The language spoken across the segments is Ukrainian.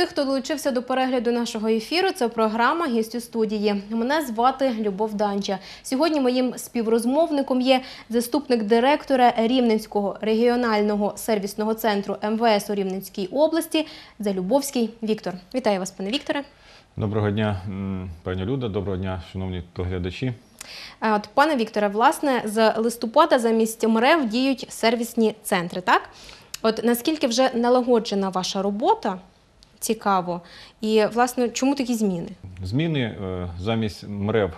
тих, хто долучився до перегляду нашого ефіру. Це програма «Гість у студії. Мене звати Любов Данча. Сьогодні моїм співрозмовником є заступник директора Рівненського регіонального сервісного центру МВС у Рівненській області Залюбовський Віктор. Вітаю вас, пане Вікторе. Доброго дня, пані Люда, доброго дня, шановні телеглядачі. От, пане Вікторе, власне, з листопада замість МРЕВ діють сервісні центри, так? От наскільки вже налагоджена ваша робота? Цікаво. І, власне, чому такі зміни? Зміни е, замість МРЕВ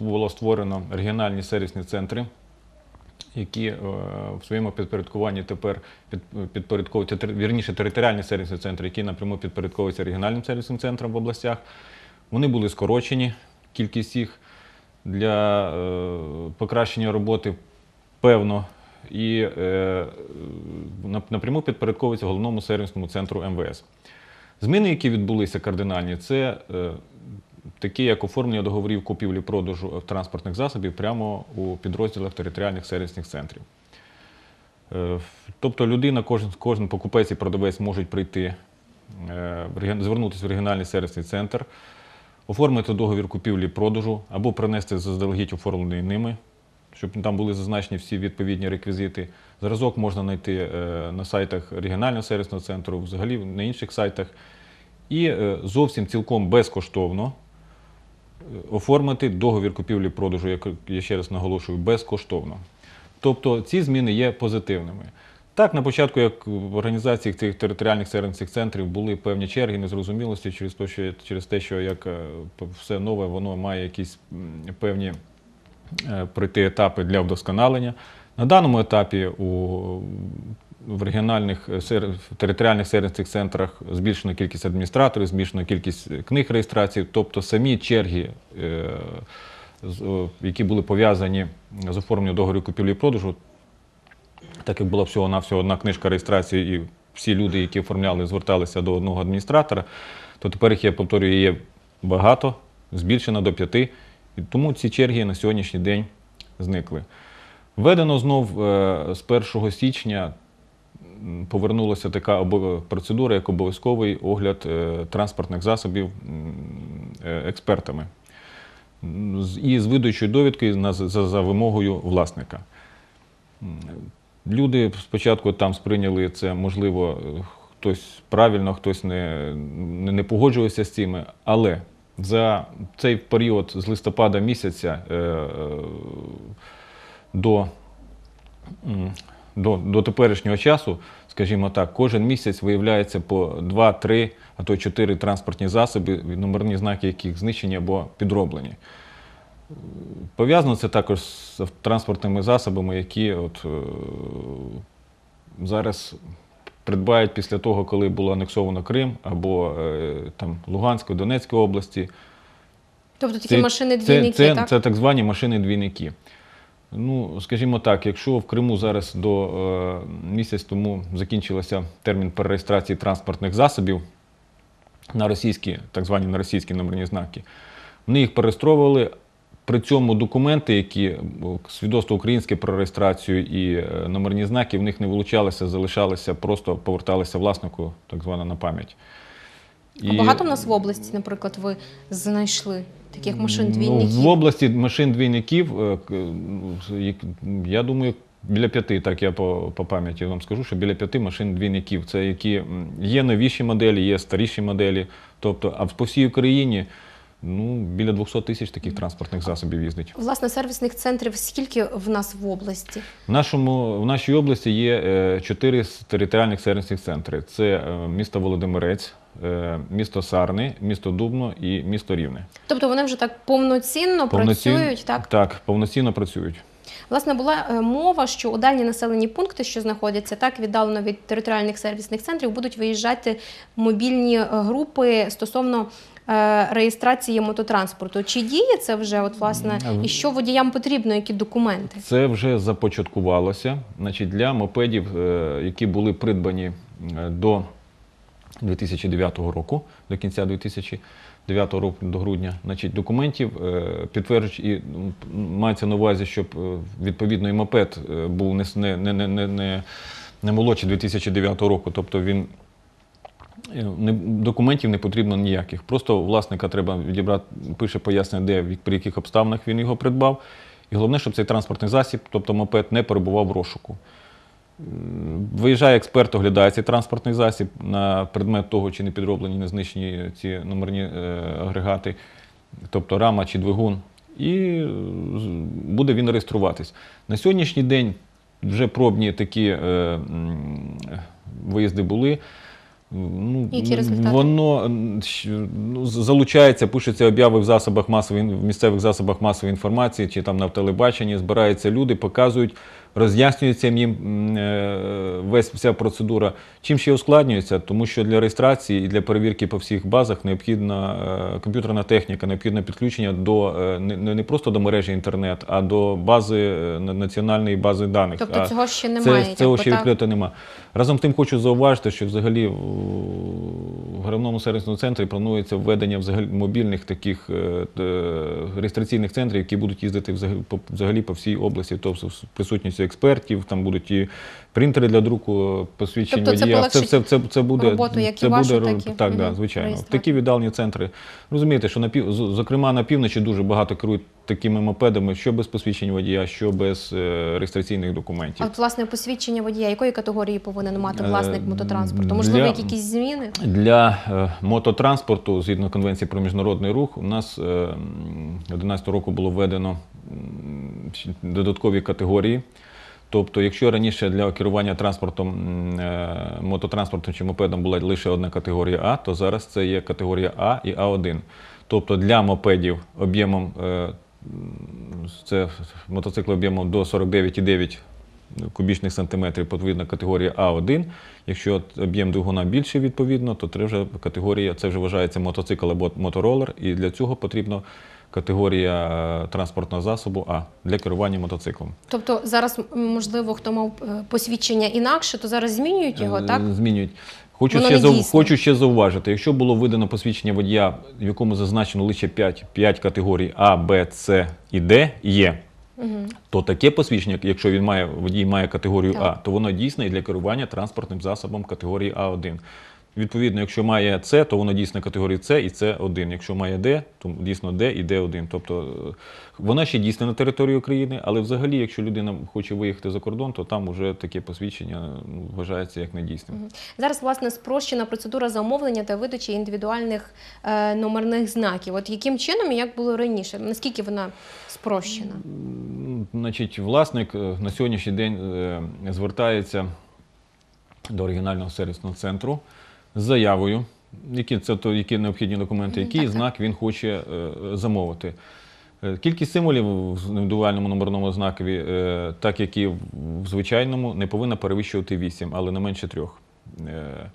було створено регіональні сервісні центри, які е, в своєму підпорядкуванні тепер під- підпорядковуються, вірніше, територіальні сервісні центри, які напряму підпорядковуються регіональним сервісним центрам в областях. Вони були скорочені, кількість їх для е, покращення роботи певно. І напряму підпорядковуються головному сервісному центру МВС. Зміни, які відбулися кардинальні, це е, такі, як оформлення договорів купівлі-продажу транспортних засобів прямо у підрозділах територіальних сервісних центрів. Е, Тобто людина, кожен, кожен покупець і продавець можуть прийти, е, звернутися в регіональний сервісний центр, оформити договір купівлі-продажу або принести заздалегідь оформлений ними, щоб там були зазначені всі відповідні реквізити. Зразок можна знайти е, на сайтах регіонального сервісного центру, взагалі на інших сайтах. І е, зовсім цілком безкоштовно е, оформити договір купівлі-продажу, як я ще раз наголошую, безкоштовно. Тобто ці зміни є позитивними. Так, на початку, як в організації цих територіальних сервісних центрів були певні черги незрозумілості через те, що, через те, що як все нове, воно має якісь певні пройти етапи для вдосконалення. На даному етапі у, в регіональних е, в територіальних сервісних центрах збільшена кількість адміністраторів, збільшена кількість е, книг реєстрації, тобто самі черги, е, які були пов'язані з оформленням договорів купівлі і продажу, так як була всього-навсього одна книжка реєстрації, і всі люди, які оформляли, зверталися до одного адміністратора, то тепер їх, я повторюю, є багато, збільшено до п'яти. І тому ці черги на сьогоднішній день зникли. Введено знов е, з 1 січня повернулася така процедура, як обов'язковий огляд е, транспортних засобів е, експертами. І з видачою довідки за, вимогою власника. Люди спочатку там сприйняли це, можливо, хтось правильно, хтось не, не погоджувався з цими, але за цей період з листопада місяця е, е, до, до, до теперішнього часу, скажімо так, кожен місяць виявляється по 2, 3, а то 4 транспортні засоби, номерні знаки яких знищені або підроблені. Пов'язано це також з транспортними засобами, які от, е, зараз придбають після того, коли було анексовано Крим або е, там, Луганської, Донецької області. Тобто такі Це- машини-двійники, це, це, так? це так звані машини-двійники. Ну, скажімо так, якщо в Криму зараз до е, місяць тому закінчився термін перереєстрації транспортних засобів на російські, так звані на російські номерні знаки, вони їх перереєстровували. При цьому документи, які свідоцтво українське про реєстрацію і е, номерні знаки, в них не вилучалися, залишалися, просто поверталися власнику, так звано на пам'ять. А багато в нас в області, наприклад, ви знайшли таких Ну, машин-двійників? в області машин двійників, е, ну, я думаю, біля п'яти, так я по, по пам'яті вам скажу, що біля п'яти машин двійників. Це які є новіші моделі, є старіші моделі. Тобто, а по всій Україні ну, біля 200 тисяч таких транспортних засобів їздить. Власне, сервісних центрів скільки в нас в області? В, нашому, в нашій області є е, чотири територіальних сервісних центри: це е, місто Володимирець, е, місто Сарни, місто Дубно і місто Рівне. Тобто вони вже так повноцінно, працюють, так? Так, повноцінно працюють. Власне, була мова, що у дальні населені пункти, що знаходяться так віддалено від територіальних сервісних центрів, будуть виїжджати мобільні групи стосовно реєстрації мототранспорту. Чи діє це вже, от власне, і що водіям потрібно, які документи? Це вже започаткувалося. Значить, для мопедів, е, які були придбані е, до 2009 року, до кінця 2009 року, до грудня, значить, документів е, підтверджують і мається на увазі, щоб е, відповідно і мопед е, був не, не, не, не, не, молодший 2009 року, тобто він Е, не- Документів не потрібно ніяких. Просто власника треба відібрати, пише пояснення, де при яких обставинах він його придбав. І головне, щоб цей транспортний засіб, тобто мопед, не перебував в розшуку. Виїжджає експерт, оглядає цей транспортний засіб на предмет того, чи не підроблені, не знищені ці номерні е, агрегати, тобто рама чи двигун, і е, буде він реєструватись. На сьогоднішній день вже пробні такі е, виїзди були. Ну, Які результати? Воно ну, залучається, пишуться обяви в засобах масової в місцевих засобах масової інформації чи там на телебаченні, збираються люди, показують, роз'яснюється їм е, весь вся процедура. Чим ще ускладнюється, тому що для реєстрації і для перевірки по всіх базах необхідна е, комп'ютерна техніка, необхідне підключення до е, не, просто до мережі інтернет, а до бази національної бази даних. Тобто А цього ще немає. це, цього ще відкрито нема. Разом з тим хочу зауважити, що взагалі головному сервісному центрі планується введення взагалі мобільних таких е, е, реєстраційних центрів, які будуть їздити взагалі по, всій області, тобто з присутністю експертів, там будуть і принтери для друку посвідчень Тобто це водія. Це, це, це, це буде роботу як і це вашу, буде, так і, так, да, звичайно. Такі віддалені центри. Розумієте, що на пів, зокрема на півночі дуже багато керують такими мопедами, що без посвідчень водія, що без е, реєстраційних документів. А От, власне, посвідчення водія, якої категорії повинен мати Е, власник мототранспорту? Можливо, для- якісь зміни? Для е, мототранспорту, згідно Конвенції про міжнародний рух, у нас е, м, 11 року було введено додаткові категорії. Тобто, якщо раніше для керування транспортом, е, мототранспортом чи мопедом була лише одна категорія А, то зараз це є категорія А і А1. Тобто для мопедів об'ємом е, це мотоцикли об'ємом до 49,9 кубічних сантиметрів потрібна категорія А1. Якщо об'єм двигуна більший, відповідно, то це вже категорія, це вже вважається мотоцикл або моторолер, і для цього потрібна категорія е, транспортного засобу А для керування мотоциклом. Тобто зараз, можливо, хто мав е, посвідчення інакше, то зараз змінюють його, Е, так? Змінюють. Хочу Воно ще, зау... Хочу ще зауважити, якщо було видано посвідчення водія, в якому зазначено лише 5, 5 категорій А, Б, С і Д є, То таке посвідчення, якщо він має водій має категорію Так. А, то воно дійсне і для керування транспортним засобом категорії А1. Відповідно, якщо має С, то воно дійсно категорії С і С1. Якщо має Д, то дійсно Д і Д1. Тобто е, вона ще дійсна на території України, але взагалі, якщо людина хоче виїхати за кордон, то там вже таке посвідчення ну, вважається як недійсним. Зараз, власне, спрощена процедура замовлення та видачі індивідуальних е, номерних знаків. От яким чином і як було раніше? Наскільки вона спрощена? Значить, власник е, на сьогоднішній день е, звертається до оригінального сервісного центру з заявою, які, це, то, які необхідні документи, який так, знак він хоче е, замовити. Е, Кількість символів в індивідуальному номерному знакові, е, так як і в звичайному, не повинна перевищувати 8, але не менше трьох. Е,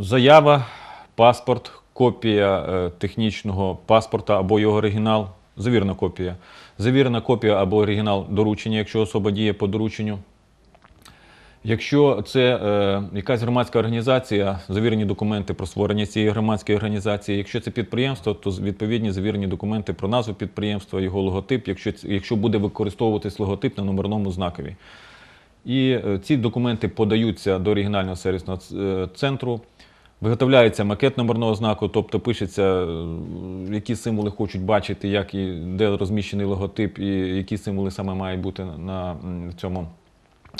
Заява, паспорт, копія е, технічного паспорта або його оригінал, завірена копія. Завірена копія або оригінал доручення, якщо особа діє по дорученню. Якщо це е, якась громадська організація, завірені документи про створення цієї громадської організації. Якщо це підприємство, то відповідні завірені документи про назву підприємства, його логотип, якщо, якщо буде використовуватись логотип на номерному знакові. І е, ці документи подаються до оригінального сервісного е, центру. Виготовляється макет номерного знаку, тобто пишеться, е, які символи хочуть бачити, як і де розміщений логотип, і які символи саме мають бути на цьому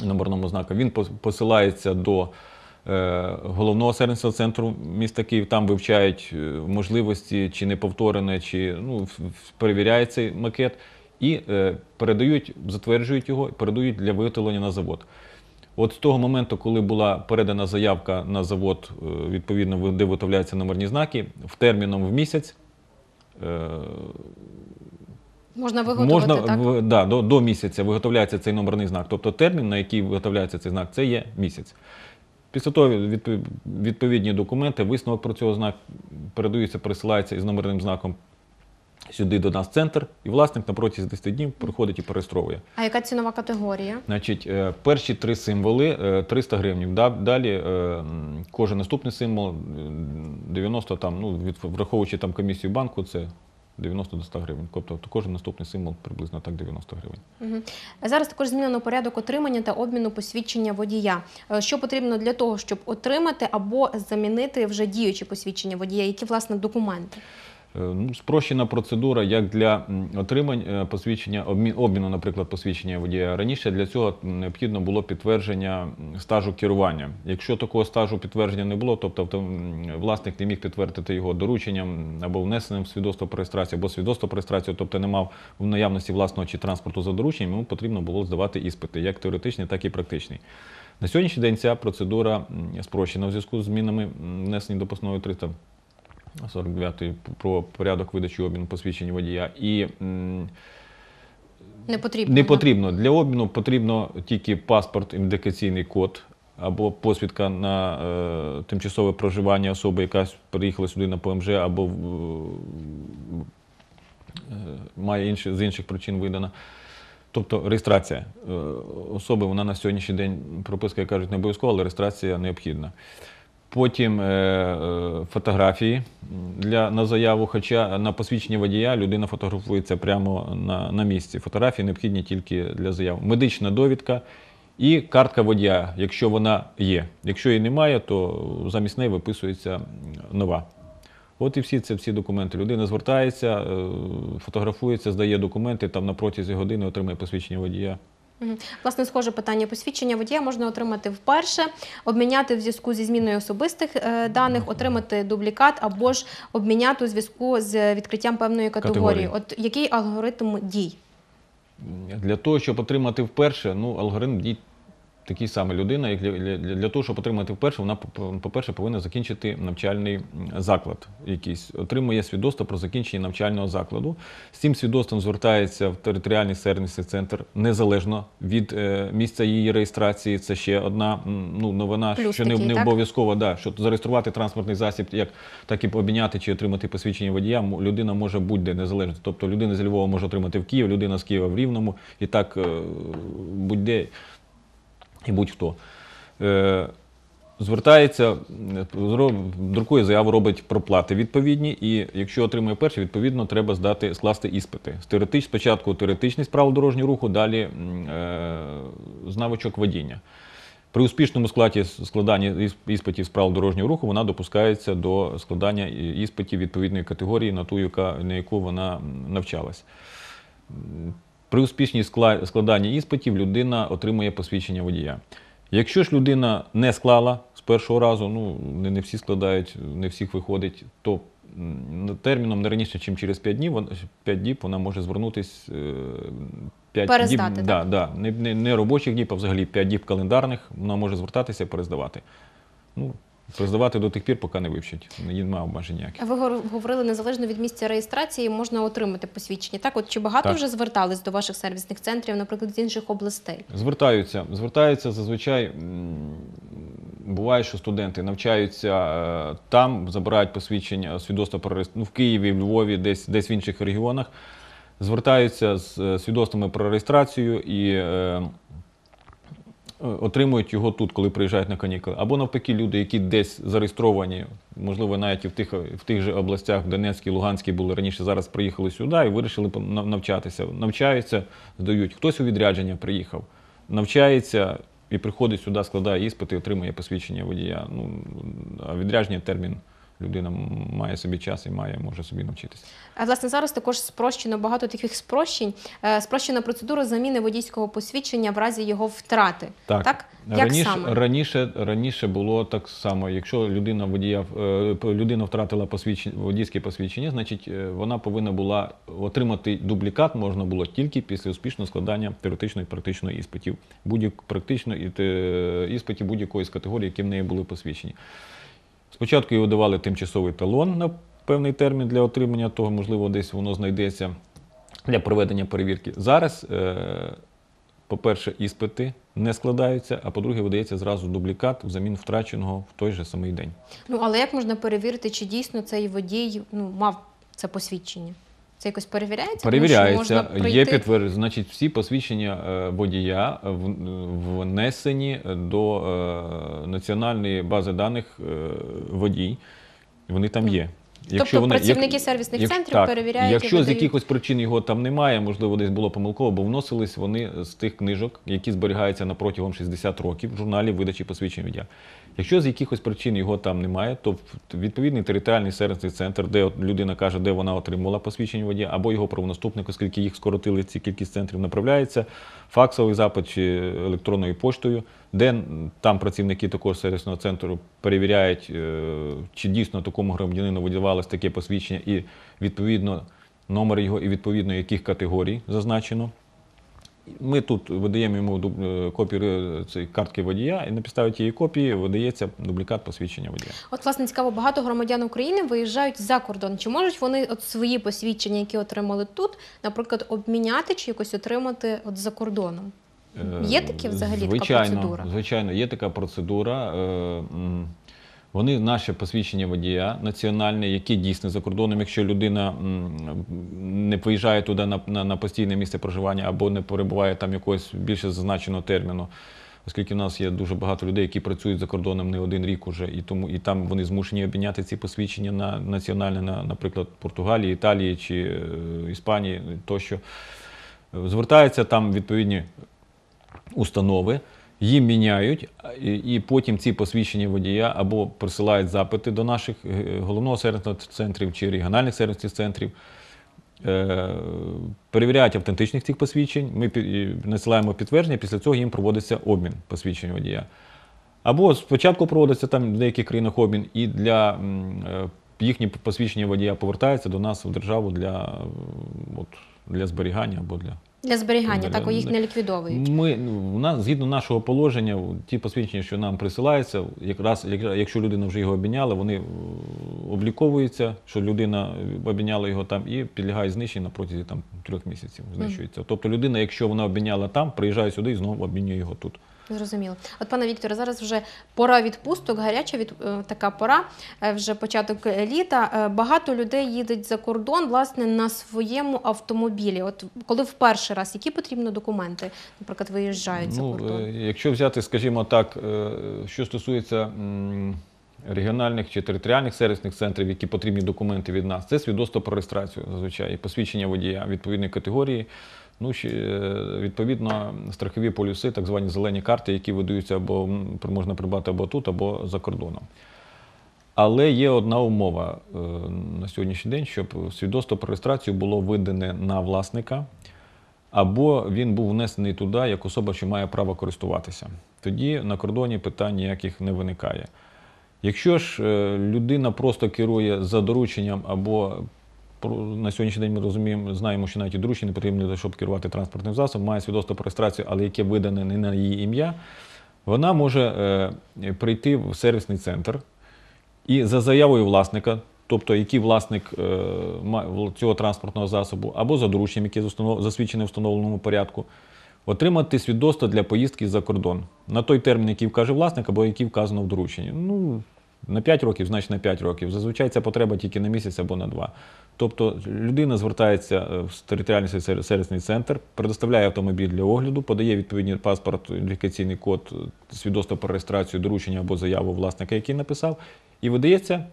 номерному знаку. Він посилається до е, головного сервісного центру міста Київ. Там вивчають е, можливості, чи не повторене, чи ну, цей макет і е, передають, затверджують його, передають для виготовлення на завод. От з того моменту, коли була передана заявка на завод, відповідно, де виготовляються номерні знаки, в терміном в місяць Можна виготовити, Можна так? в, да, до, до місяця виготовляється цей номерний знак. Тобто термін, на який виготовляється цей знак, це є місяць. Після того відповідні документи, висновок про цього знак передаються, пересилаються із номерним знаком сюди до нас в центр, і власник на протязі 10 днів приходить і перереєстровує. А яка цінова категорія? Значить, е, перші три символи е, 300 гривень. Далі е, кожен наступний символ е, 90, там, ну, враховуючи там комісію банку, це 90 до 100 гривень. Тобто кожен наступний символ приблизно так 90 гривень. Угу. Зараз також змінено порядок отримання та обміну посвідчення водія. Е, Що потрібно для того, щоб отримати або замінити вже діючі посвідчення водія? Які власне документи? Е, Ну, спрощена процедура як для отримання посвідчення, обміну, наприклад, посвідчення водія. Раніше для цього необхідно було підтвердження стажу керування. Якщо такого стажу підтвердження не було, тобто власник не міг підтвердити його дорученням або внесеним в свідоцтво про реєстрацію, або свідоцтво про реєстрацію, тобто не мав в наявності власного чи транспорту за дорученням, йому потрібно було здавати іспити, як теоретичний, так і практичний. На сьогоднішній день ця процедура спрощена в зв'язку з змінами внесені до постанови 300 49 про порядок видачі обміну посвідчень водія. І м, Не потрібно. не потрібно для обміну потрібно тільки паспорт, індикаційний код або посвідка на е, тимчасове проживання особи, яка приїхала сюди на ПМЖ, або в- е, має інші, з інших причин видана. Тобто реєстрація е, особи, вона на сьогоднішній день прописка, як кажуть, не обов'язкова, але реєстрація необхідна. Потім е, е, фотографії для, на заяву, хоча на посвідчення водія людина фотографується прямо на, на місці. Фотографії необхідні тільки для заяв. Медична довідка і картка водія, якщо вона є. Якщо її немає, то замість неї виписується нова. От і всі це всі документи. Людина звертається, е, фотографується, здає документи, там на протязі години отримує посвідчення водія. Власне, схоже питання. Посвідчення водія можна отримати вперше, обміняти в зв'язку зі зміною особистих е, даних, отримати дублікат або ж обміняти у зв'язку з відкриттям певної категорії. Категорії. От який алгоритм дій? Для того, щоб отримати вперше, ну, алгоритм дій такий самий. Людина, як для, для, для того, щоб отримати вперше, вона, по- по-перше, повинна закінчити навчальний заклад якийсь. Отримує свідоцтво про закінчення навчального закладу. З цим свідоцтвом звертається в територіальний сервісний центр незалежно від е, місця її реєстрації. Це ще одна ну, новина, Плюс що не, такий, не так? обов'язково, да, що зареєструвати транспортний засіб, як, так і обміняти чи отримати посвідчення водія, людина може будь-де незалежно. Тобто людина з Львова може отримати в Київ, людина з Києва в Рівному, і так е, будь-де і будь-хто. Е, Звертається, друкує заяву, робить проплати відповідні, і якщо отримує перший, відповідно, треба здати, скласти іспити. Теоретич, спочатку теоретичний з правил дорожнього руху, далі е, з водіння. При успішному складі складання іспитів з правил дорожнього руху вона допускається до складання іспитів відповідної категорії, на ту, яка, на яку вона навчалась. При успішній складанні іспитів людина отримує посвідчення водія. Якщо ж людина не склала з першого разу, ну не, не всі складають, не всіх виходить, то терміном не раніше, ніж через 5 днів, вон- 5 діб вона може звернутися. 5 Перездати, діб, так? Да, да, не, не, не робочих діб, а взагалі 5 діб календарних, вона може звертатися і перездавати. Ну, перездавати до тих пір, поки не вивчить. Немає обмежень ніяких. Ви говорили незалежно від місця реєстрації, можна отримати посвідчення. Так, от чи багато Так. вже звертались до ваших сервісних центрів, наприклад, з інших областей? Звертаються. Звертаються зазвичай. Буває, що студенти навчаються е, там, забирають посвідчення свідоцтва про ну, в Києві, в Львові, десь, десь в інших регіонах. Звертаються з е, свідоцтвами про реєстрацію і е, отримують його тут, коли приїжджають на канікули. Або навпаки, люди, які десь зареєстровані, можливо, навіть і в тих, в тих же областях, Донецькій, Луганській були раніше, зараз приїхали сюди і вирішили навчатися. Навчаються, здають. Хтось у відрядження приїхав, навчається і приходить сюди, складає іспити, отримує посвідчення водія. Ну, а відрядження термін. Людина має собі час і має, може собі навчитися. А власне зараз також спрощено багато таких спрощень. Е, Спрощена процедура заміни водійського посвідчення в разі його втрати. Так, Як раніше, саме? раніше раніше було так само. Якщо людина водія е, людина втратила посвідчення водійське посвідчення, значить е, вона повинна була отримати дублікат можна було тільки після успішного складання теоретичної і практичної іспитів, будь-як практичної і іспитів будь-якої з категорій, які в неї були посвідчені. Спочатку їй видавали тимчасовий талон на певний термін для отримання того, можливо, десь воно знайдеться для проведення перевірки. Зараз, е, по-перше, іспити не складаються, а по-друге, видається зразу дублікат взамін втраченого в той же самий день. Ну але як можна перевірити, чи дійсно цей водій ну, мав це посвідчення? Це якось перевіряється? Перевіряється, можна є підтвердження, значить, всі посвідчення е, водія внесені до е, національної бази даних е, водій. Вони там є. Тобто працівники сервісних центрів так, перевіряють і Якщо з видають? якихось причин його там немає, можливо, десь було помилково, бо вносились вони з тих книжок, які зберігаються на протягом 60 років в журналі видачі посвідчень водія. Якщо з якихось причин його там немає, то відповідний територіальний сервісний центр, де людина каже, де вона отримала посвідчення водія, або його правонаступник, оскільки їх скоротили ці кількість центрів, направляється факсовий запит чи електронною поштою, де там працівники такого сервісного центру перевіряють, е, чи дійсно такому громадянину видавалось таке посвідчення, і відповідно номер його і відповідно яких категорій зазначено. Ми тут видаємо йому е, копію е, цієї картки водія, і на підставі тієї копії видається дублікат посвідчення водія. От, власне, цікаво, багато громадян України виїжджають за кордон. Чи можуть вони от свої посвідчення, які отримали тут, наприклад, обміняти чи якось отримати от за кордоном? Е, Є таке взагалі така процедура? Звичайно, є така процедура. Вони наше посвідчення водія національне, яке дійсне за кордоном, якщо людина не виїжджає туди на, на, на постійне місце проживання або не перебуває там якогось більше зазначеного терміну. Оскільки в нас є дуже багато людей, які працюють за кордоном не один рік уже, і тому і там вони змушені обміняти ці посвідчення на національне, на, наприклад, Португалії, Італії чи е, Іспанії тощо. Звертаються там відповідні установи, їм міняють, і, потім ці посвідчення водія або присилають запити до наших е, головного сервісного центрів чи регіональних сервісних центрів. Е, Перевіряють автентичність цих посвідчень, ми надсилаємо підтвердження, після цього їм проводиться обмін посвідчень водія. Або спочатку проводиться там в деяких країнах обмін, і для е, їхні посвідчення водія повертаються до нас в державу для, от, для зберігання або для Для зберігання, так, їх не ліквідовують. ми ну, у нас згідно нашого положення, ті посвідчення, що нам присилаються, якраз як- якщо людина вже його обміняла, вони е, обліковуються, що людина обміняла його там і підлягає знищенню на протязі там трьох місяців. Знищується. Тобто людина, якщо вона обміняла там, приїжджає сюди і знову обмінює його тут. Зрозуміло. От, пане Вікторе, зараз вже пора відпусток, гаряча від е, така пора, е, вже початок літа. Е, Багато людей їдуть за кордон власне на своєму автомобілі. От коли в перший раз, які потрібні документи, наприклад, виїжджають за Ну, кордон? е, якщо взяти, скажімо так, що стосується регіональних чи територіальних сервісних центрів, які потрібні документи від нас, це свідоцтво про реєстрацію зазвичай, і посвідчення водія відповідної категорії. Ну, е, відповідно, страхові полюси, так звані зелені карти, які видаються або можна придбати або тут, або за кордоном. Але є одна умова е, на сьогоднішній день, щоб свідоцтво про реєстрацію було видане на власника, або він був внесений туди як особа, що має право користуватися. Тоді на кордоні питань ніяких не виникає. Якщо ж е, людина просто керує за дорученням або на сьогоднішній день ми розуміємо, знаємо, що навіть і не потрібно щоб керувати транспортним засобом, має свідоцтво про реєстрацію, але яке видане не на її ім'я, вона може е, прийти в сервісний центр і за заявою власника, тобто який власник е, цього транспортного засобу, або за дорученням, яке засвідчене в встановленому порядку, отримати свідоцтво для поїздки за кордон на той термін, який вкаже власник, або який вказано в дорученні. Ну, на 5 років, значить на 5 років. Зазвичай ця потреба тільки на місяць або на 2. Тобто людина звертається е, в територіальний сервісний центр, предоставляє автомобіль для огляду, подає відповідний паспорт, ідентифікаційний код, е, свідоцтво про реєстрацію, доручення або заяву власника, який написав, і видається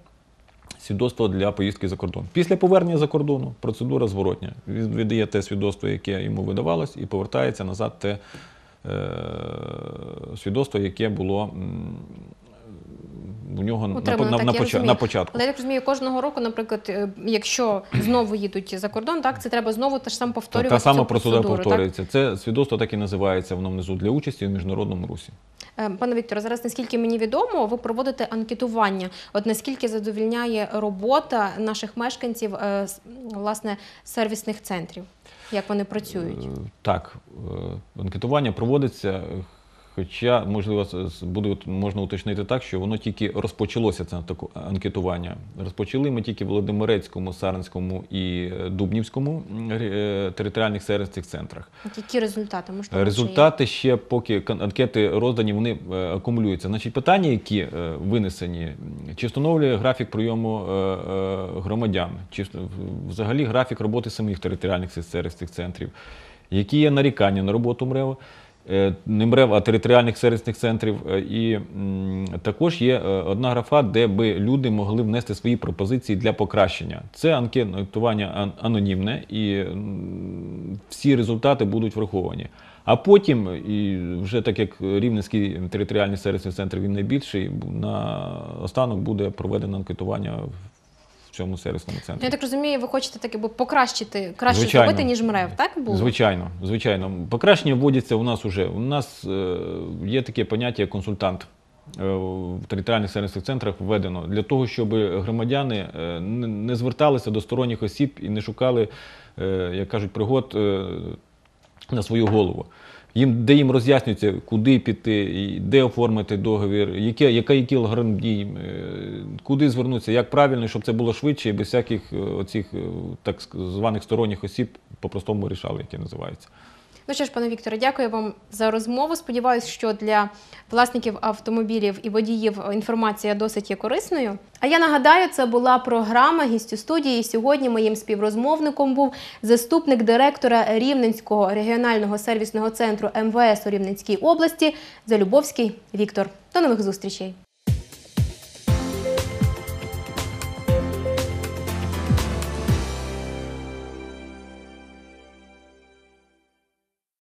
свідоцтво для поїздки за кордон. Після повернення за кордону процедура зворотня. Він видає те свідоцтво, яке йому видавалось, і повертається назад те е, свідоцтво, яке було у нього на, Утримано, на, так, на, я поча- на початку. Але я так розумію, кожного року, наприклад, е, якщо знову їдуть за кордон, так це треба знову те ж саме Та, та сама процедура процедуру, так? повторюється. Це свідоцтво так і називається воно внизу для участі в міжнародному русі. Е, Пане Вікторе, зараз наскільки мені відомо, ви проводите анкетування. От наскільки задовільняє робота наших мешканців е, власне сервісних центрів, як вони працюють? Так, анкетування проводиться, хоча, можливо, буде можна уточнити так, що воно тільки розпочалося це анкетування. Розпочали ми тільки в Володимирецькому, Сарненському і е, Дубнівському е, територіальних сервісних центрах. Які результати? Можливо, Результати ще поки анкети роздані, вони е, акумулюються. Значить, питання, які е, винесені, чи встановлює графік прийому е, е, громадян, чи взагалі графік роботи самих територіальних сер- сервісних центрів, які є нарікання на роботу МРЕВ. Е, а територіальних сервісних центрів. Е, І також є е, одна графа, де би люди могли внести свої пропозиції для покращення. Це анкетування ан- анонімне, і всі результати будуть враховані. А потім, і вже так як Рівненський територіальний сервісний центр він найбільший, на останок буде проведено анкетування цьому сервісному Ну, центрі. Я так розумію, ви хочете так якби покращити, краще Звичайно. зробити, ніж МРЕВ, так було? Звичайно, звичайно. Покращення вводяться у нас уже. У нас е, є таке поняття як консультант. Е, В територіальних сервісних центрах введено для того, щоб громадяни е, не зверталися до сторонніх осіб і не шукали, е, як кажуть, пригод на свою голову. Їм, де їм роз'яснюється, куди піти, де оформити договір, яке, яка, який алгоритм дій, е, куди звернутися, як правильно, щоб це було швидше і без всяких е, оцих е, так званих сторонніх осіб по-простому рішали, які називаються. Ну що ж, пане Вікторе, дякую вам за розмову. Сподіваюсь, що для власників автомобілів і водіїв інформація досить є корисною. А я нагадаю, це була програма гістю студії. Сьогодні моїм співрозмовником був заступник директора Рівненського регіонального сервісного центру МВС у Рівненській області Залюбовський Віктор. До нових зустрічей.